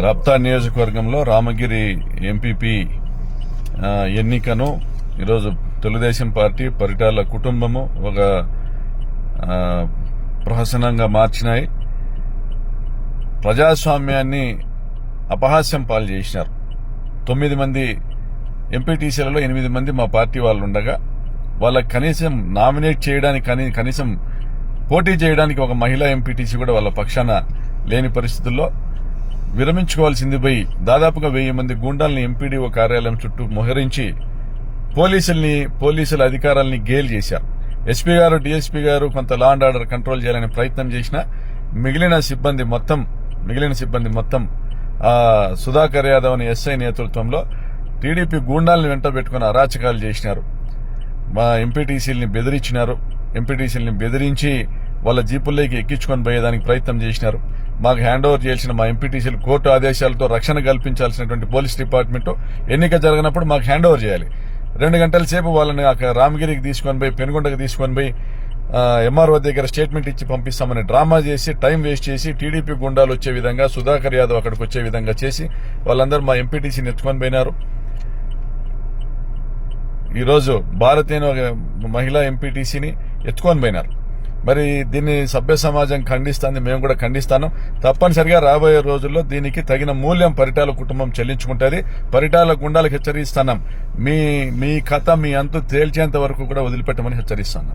రప్తా నియోజకవర్గంలో రామగిరి ఎంపీపీ ఎన్నికను ఈరోజు తెలుగుదేశం పార్టీ పరిటాల కుటుంబము ఒక ప్రహసనంగా మార్చినాయి. ప్రజాస్వామ్యాన్ని అపహాస్యం పాలు చేసినారు. తొమ్మిది మంది ఎంపీటీసీలలో ఎనిమిది మంది మా పార్టీ వాళ్ళు ఉండగా వాళ్ళకి కనీసం నామినేట్ చేయడానికి కనీ- కనీసం పోటీ చేయడానికి ఒక మహిళా ఎంపీటీసీ కూడా వాళ్ళ పక్షాన లేని పరిస్థితుల్లో విరమించుకోవాల్సింది పోయి దాదాపుగా వెయ్యి మంది గూండాల్ని ఎంపీడీఓ కార్యాలయం చుట్టూ మోహరించి పోలీసుల్ని పోలీసుల అధికారాల్ని గేల్ చేశారు. ఎస్పీ గారు డీఎస్పీ గారు కొంత లా అండ్ ఆర్డర్ కంట్రోల్ చేయాలని ప్రయత్నం చేసిన మిగిలిన సిబ్బంది మొత్తం మిగిలిన సిబ్బంది మొత్తం సుధాకర్ యాదవ్ అని ఎస్ఐ నేతృత్వంలో టీడీపీ గూండాల్ని వెంట పెట్టుకుని అరాచకాలు చేసినారు. మా ఎంపీటీసీలని బెదిరించినారు. ఎంపీటీసీలని బెదిరించి వాళ్ళ జీపుల్లోకి ఎక్కించుకొని పోయేదానికి ప్రయత్నం చేసినారు. మాకు హ్యాండ్ ఓవర్ చేయాల్సిన మా ఎంపీటీసీలు కోర్టు ఆదేశాలతో రక్షణ కల్పించాల్సినటువంటి పోలీస్ డిపార్ట్మెంట్ ఎన్నిక జరిగినప్పుడు మాకు హ్యాండ్ ఓవర్ చేయాలి. రెండు గంటల సేపు వాళ్ళని అక్కడ రామగిరికి తీసుకొని పోయి పెనుగొండకు తీసుకొని పోయి ఎంఆర్ఓ దగ్గర స్టేట్మెంట్ ఇచ్చి పంపిస్తామని డ్రామా చేసి టైం వేస్ట్ చేసి టీడీపీ గుండాలు వచ్చే విధంగా సుధాకర్ యాదవ్ అక్కడికి వచ్చే విధంగా చేసి వాళ్ళందరూ మా ఎంపీటీసీని ఎత్తుకొని పోయినారు. ఈరోజు భారతీయ మహిళా ఎంపీటీసీని ఎత్తుకొని పోయినారు. మరి దీన్ని సభ్య సమాజం ఖండిస్తుంది మేము కూడా ఖండిస్తాను. తప్పనిసరిగా రాబోయే రోజుల్లో దీనికి తగిన మూల్యం పరిటాల కుటుంబం చెల్లించుకుంటుంది. పరిటాల గుండాలకు హెచ్చరిస్తున్నాం మీ మీ కథ మీ అంతు తేల్చేంత వరకు కూడా వదిలిపెట్టమని హెచ్చరిస్తున్నాం